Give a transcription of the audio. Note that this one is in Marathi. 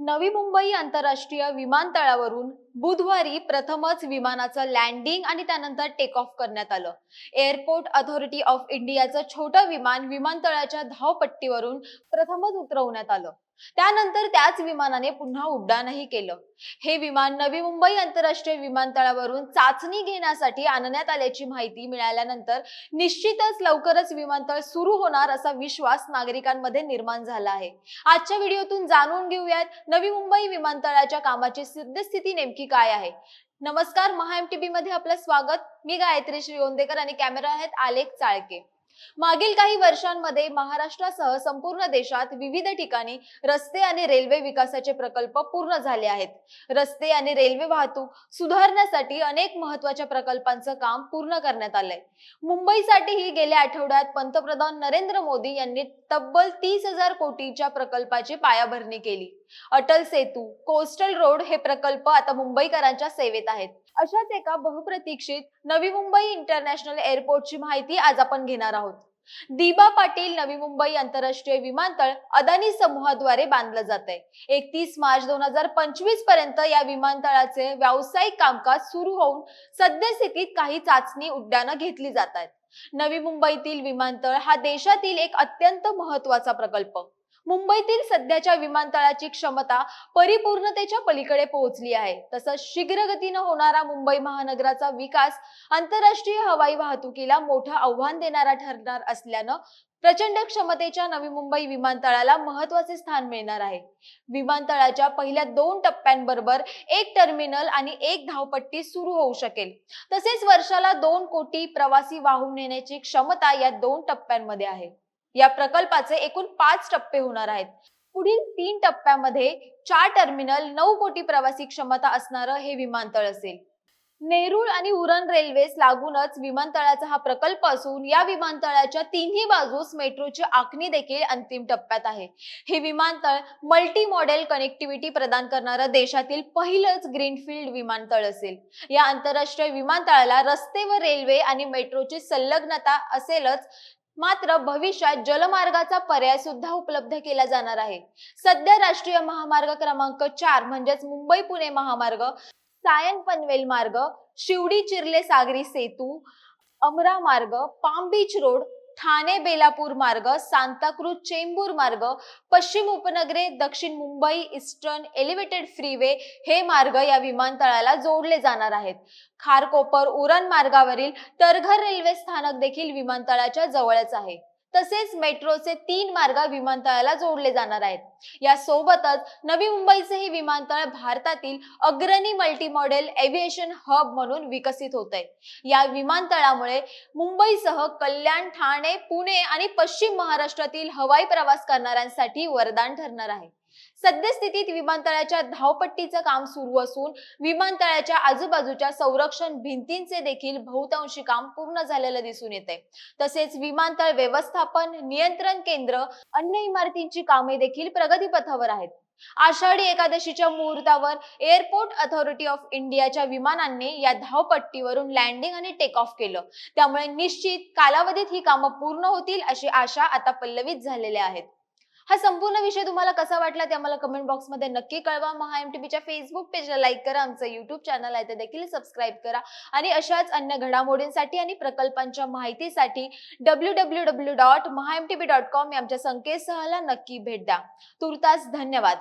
नवी मुंबई आंतरराष्ट्रीय विमानतळावरून बुधवारी प्रथमच विमानाचं लँडिंग आणि त्यानंतर टेक ऑफ करण्यात आलं. एअरपोर्ट अथॉरिटी ऑफ इंडियाचं छोटं विमान विमानतळाच्या धावपट्टीवरून प्रथमच उतरवण्यात आलं. त्यानंतर त्याच विमानाने पुन्हा उड्डाणही केलं. हे विमान नवी मुंबई आंतरराष्ट्रीय विमानतळावरून चाचणी घेण्यासाठी आणण्यात आल्याची माहिती मिळाल्यानंतर निश्चितच लवकरच विमानतळ सुरू होणार असा विश्वास नागरिकांमध्ये निर्माण झाला आहे. आजच्या व्हिडिओतून जाणून घेऊयात नवी मुंबई विमानतळाच्या कामाची सद्यस्थिती नेमकी काय आहे? नमस्कार महाएमटीबी मध्ये आपलं स्वागत. मी गायत्री श्रीओंदेकर आणि कॅमेरा आहेत आलेख चाळके. मागील काही वर्षांमध्ये महाराष्ट्रासह संपूर्ण देशात विविध ठिकाणी रस्ते आणि रेल्वे विकासाचे प्रकल्प पूर्ण झाले आहेत. रस्ते आणि रेल्वे वाहतूक सुधारण्यासाठी अनेक महत्त्वाच्या प्रकल्पांचं काम पूर्ण करण्यात आलंय. मुंबईसाठीही गेल्या आठवड्यात पंतप्रधान नरेंद्र मोदी यांनी तब्बल तीस हजार कोटीच्या प्रकल्पाची पायाभरणी केली. अटल सेतू कोस्टल रोड हे प्रकल्प आता मुंबईकरांच्या सेवेत आहेत. अशाच एका बहुप्रतीक्षित नवी मुंबई इंटरनॅशनल एअरपोर्टची माहिती आज आपण घेणार आहोत. दिबा पाटील नवी मुंबई आंतरराष्ट्रीय विमानतळ अदानी समूहाद्वारे बांधलं जात आहे एकतीस मार्च दोन हजार पंचवीसपर्यंत या विमानतळाचे व्यावसायिक कामकाज सुरू होऊन सद्यस्थितीत काही चाचणी उड्डाणं घेतली जात आहेत. नवी मुंबईतील विमानतळ हा देशातील एक अत्यंत महत्त्वाचा प्रकल्प. मुंबईतील सध्याच्या विमानतळाची क्षमता परिपूर्णतेच्या पलीकडे पोहोचली आहे. तसंच शीघ्रगतीनं होणारा मुंबई महानगराचा विकास आंतरराष्ट्रीय हवाई वाहतुकीला मोठं आव्हान देणारा ठरणार असल्यानं प्रचंड क्षमतेच्या नवी मुंबई विमानतळाला महत्त्वाचे स्थान मिळणार आहे. विमानतळाच्या पहिल्या दोन टप्प्यांबरोबर एक टर्मिनल आणि एक धावपट्टी सुरू होऊ शकेल. तसेच वर्षाला दोन कोटी प्रवासी वाहून नेण्याची क्षमता या दोन टप्प्यांमध्ये आहे. या प्रकल्पाचे एकूण पाच टप्पे होणार आहेत. पुढील तीन टप्प्यामध्ये चार टर्मिनल नऊ कोटी प्रवासी क्षमता असणारं हे विमानतळ असेल. नेरूळ आणि उरण रेल्वेस लागूनच विमानतळाचा हा प्रकल्प असून या विमानतळाच्या तिन्ही बाजूस मेट्रोची आखणी देखील अंतिम टप्प्यात आहे. हे विमानतळ मल्टी मॉडेल कनेक्टिव्हिटी प्रदान करणारं देशातील पहिलंच ग्रीनफील्ड विमानतळ असेल. या आंतरराष्ट्रीय विमानतळाला रस्ते व रेल्वे आणि मेट्रोची संलग्नता असेलच मात्र भविष्यात जलमार्गाचा पर्याय सुद्धा उपलब्ध केला जाणार आहे. सध्या राष्ट्रीय महामार्ग क्रमांक चार म्हणजेच मुंबई पुणे महामार्ग सायन पनवेल मार्ग शिवडी चिर्ले सागरी सेतू अमरा मार्ग palm beach road Thane Belapur मार्ग सांताक्रूज चेंबूर मार्ग पश्चिम उपनगरे दक्षिण मुंबई इस्टर्न एलिव्हेटेड फ्रीवे हे मार्ग या विमानतळाला जोडले जाणार आहेत. खारकोपर उरण मार्गावरील तरघर रेल्वे स्थानक देखील विमानतळाच्या जवळच आहे. तसेच मेट्रोचे तीन मार्ग विमानतळाला जोडले जाणार आहेत. या सोबतच नवी मुंबईचे हे विमानतळ भारतातील अग्रणी मल्टी मॉडेल एव्हिएशन हब म्हणून विकसित होत आहे या विमानतळामुळे मुंबईसह कल्याण ठाणे पुणे आणि पश्चिम महाराष्ट्रातील हवाई प्रवास करणाऱ्यांसाठी वरदान ठरणार आहे. सद्यस्थितीत विमानतळाच्या धावपट्टीचं काम सुरू असून विमानतळाच्या आजूबाजूच्या संरक्षण भिंतींचे देखील बहुतांशी काम पूर्ण झालेलं दिसून येते तसेच विमानतळ व्यवस्थापन नियंत्रण केंद्र अन्य इमारतींची कामे देखील प्रगतीपथावर आहेत. आषाढी एकादशीच्या मुहूर्तावर एअरपोर्ट अथॉरिटी ऑफ इंडियाच्या विमानांनी या धावपट्टीवरून लँडिंग आणि टेक ऑफ केलं. त्यामुळे निश्चित कालावधीत ही कामं पूर्ण होतील अशी आशा आता पल्लवित झालेल्या आहेत. हा संपूर्ण विषय तुम्हाला कसा वाटला ते आम्हाला कमेंट बॉक्समध्ये नक्की कळवा. महा एम एमटीबीच्या फेसबुक पेजला लाईक करा आमचं युट्यूब चॅनल आहे ते देखील सबस्क्राईब करा. आणि अशाच अन्य घडामोडींसाठी आणि प्रकल्पांच्या माहितीसाठी W W W dot Maha M T B dot com या आमच्या संकेतस्थळाला नक्की भेट द्या. तुर्तास धन्यवाद.